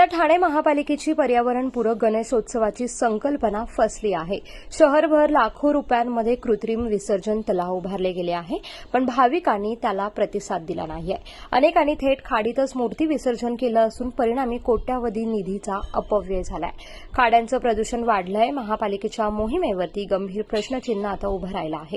यंदा ठाणे महापालिकेची पर्यावरणपूरक गणेशोत्सवाची संकल्पना फसली आहे. शहरभर लाखो रुपयांमध्ये कृत्रिम विसर्जन तलाव उभारले गेले आहे पण भाविकांनी त्याला प्रतिसाद दिला नाहीये. अनेकांनी थेट खाडीतच मूर्ती विसर्जन केलं असून परिणामी कोट्यावधी निधीचा अपव्यय झालाय. खाड्यांचं प्रदूषण वाढलंय महापालिकेच्या मोहिमेवरती गंभीर प्रश्नचिन्ह आता उभं राहिलं आहे.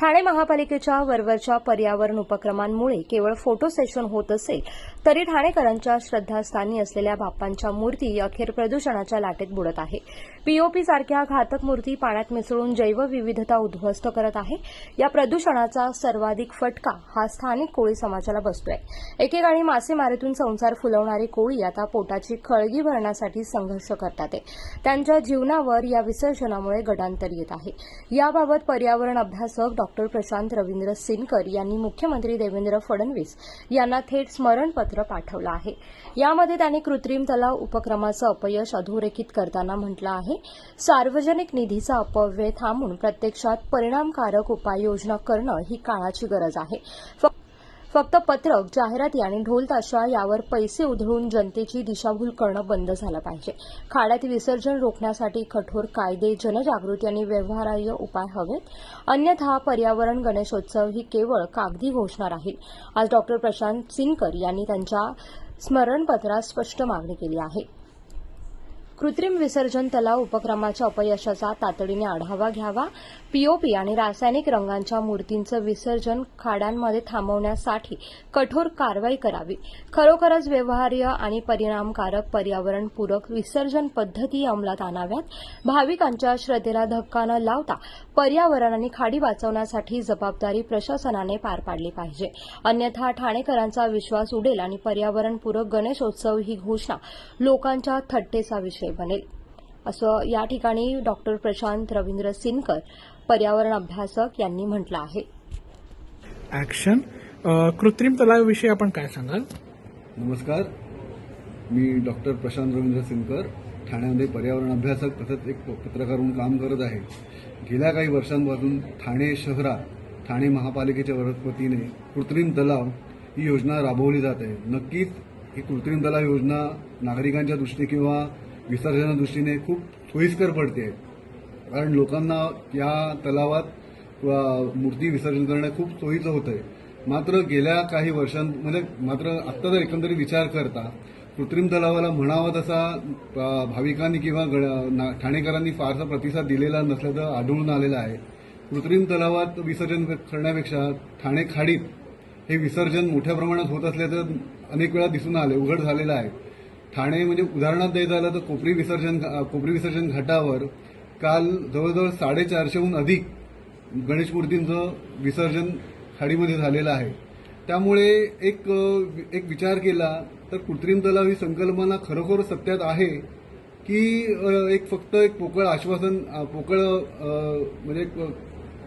ठाणे महापालिकेच्या वरवरच्या पर्यावरण उपक्रमांमुळे केवळ फोटो सेशन होत असेल तरी ठाणेकरांच्या श्रद्धास्थानी असलेल्या बाप्पांच्या मूर्ती अखेर प्रदूषणाच्या लाटेत बुडत आहे. पीओपी सारख्या घातक मूर्ती पाण्यात मिसळून जैवविविधता उद्ध्वस्त करत आहे. या प्रदूषणाचा सर्वाधिक फटका हा स्थानिक कोळी समाजाला बसतोय. एकेकाळी मासेमारीतून संसार फुलवणारी कोळी आता पोटाची खळगी भरण्यासाठी संघर्ष करतात आहे. त्यांच्या जीवनावर या विसर्जनामुळे गडांतर येत आहे. याबाबत पर्यावरण अभ्यासक डॉक्टर प्रशांत रवींद्र सिनकर यांनी मुख्यमंत्री देवेंद्र फडणवीस यांना थेट स्मरणपत्र पाठवलं आहे. यामध्ये त्यांनी कृत्रिम तलाव उपक्रमाचं अपयश अधोरेखित करताना म्हटलं आहे. सार्वजनिक निधीचा अपव्यय थांबून प्रत्यक्षात परिणामकारक उपाययोजना करणं ही काळाची गरज आहे. फ- फक्त पत्रक जाहिराती आणि ढोल ताशा यावर पैसे उधळून जनतेची दिशाभूल करणं बंद झालं पाहिजे. खाड्यात विसर्जन रोखण्यासाठी कठोर कायदे जनजागृती आणि व्यवहारार्ह उपाय हवेत. अन्यथा पर्यावरण गणेशोत्सव ही केवळ कागदी घोषणा राहील. आज डॉक्टर प्रशांत सिनकर यांनी त्यांच्या स्मरणपत्रात स्पष्ट मागणी केली आहे. कृत्रिम विसर्जन तलाव उपक्रमाच्या अपयशाचा तातडीने आढावा घ्यावा. पीओपी आणि रासायनिक रंगांच्या मूर्तींचं विसर्जन खाड्यांमध्ये थांबवण्यासाठी कठोर कारवाई करावी. खरोखरच व्यवहार्य आणि परिणामकारक पर्यावरणपूरक विसर्जन पद्धती अंमलात आणाव्यात. भाविकांच्या श्रद्धेला धक्का न लावता पर्यावरण आणि खाडी वाचवण्यासाठी जबाबदारी प्रशासनाने पार पाडली पाहिजे. अन्यथा ठाणेकरांचा विश्वास उडेल आणि पर्यावरणपूरक गणेशोत्सव ही घोषणा लोकांच्या थट्टेचा विषय बनेल. असं या ठिकाणी डॉक्टर प्रशांत रवींद्र सिनकर पर्यावरण अभ्यासक यांनी म्हटलं आहे. ऍक्शन कृत्रिम तलावाविषयी आपण काय सांगाल? नमस्कार. मी डॉक्टर प्रशांत रवींद्र सिनकर ठाण्यामध्ये पर्यावरण अभ्यासक तसंच एक पत्रकार म्हणून काम करत आहे. गेल्या काही वर्षांपासून ठाणे शहरात ठाणे महापालिकेच्या वतीने कृत्रिम तलाव ही योजना राबवली जात आहे. नक्कीच ही कृत्रिम तलाव योजना नागरिकांच्या दृष्टी किंवा विसर्जना दृष्टीने खूप सोयीस्कर पडते. कारण लोकांना या तलावात मूर्ती विसर्जन करणं खूप सोयीचं होतंय. मात्र गेल्या काही वर्षांमध्ये म्हणजे मात्र आत्ता जर एकंदरीत विचार करता कृत्रिम तलावाला म्हणावा तसा भाविकांनी किंवा ठाणेकरांनी फारसा प्रतिसाद दिलेला नसल्याचं आढळून आलेलं आहे. कृत्रिम तलावात विसर्जन करण्यापेक्षा ठाणे खाडीत हे विसर्जन मोठ्या प्रमाणात होत असल्याचं अनेक वेळा दिसून आले उघड झालेलं आहे. ठाणे म्हणजे उदाहरणार्थ द्यायचं झालं तर कोपरी विसर्जन कोपरी विसर्जन घाटावर काल जवळजवळ साडेचारशेहून अधिक गणेश मूर्तींचं विसर्जन खाडीमध्ये झालेलं आहे. त्यामुळे एक एक विचार केला तर कृत्रिम तलाव ही संकल्पना खरोखर सत्यात आहे की एक फक्त एक पोकळ आश्वासन पोकळ म्हणजे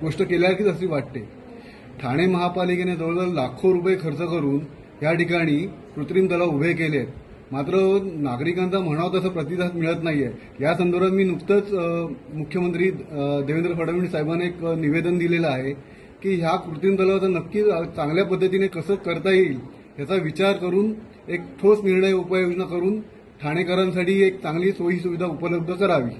गोष्ट केल्यासारखीच अशी वाटते. ठाणे महापालिकेने जवळजवळ लाखो रुपये खर्च करून या ठिकाणी कृत्रिम तलाव उभे केले आहेत मात्र नागरिकांचा म्हणावं तसा प्रतिसाद मिळत नाहीये. या संदर्भात मी नुकतंच मुख्यमंत्री देवेंद्र फडणवीस साहेबांना एक निवेदन दिलेलं आहे की ह्या कृत्रिम तलावाचं नक्की चांगल्या पद्धतीने कसं करता येईल याचा विचार करून एक ठोस निर्णय उपाययोजना करून ठाणेकरांसाठी एक चांगली सोयी सुविधा उपलब्ध करावी.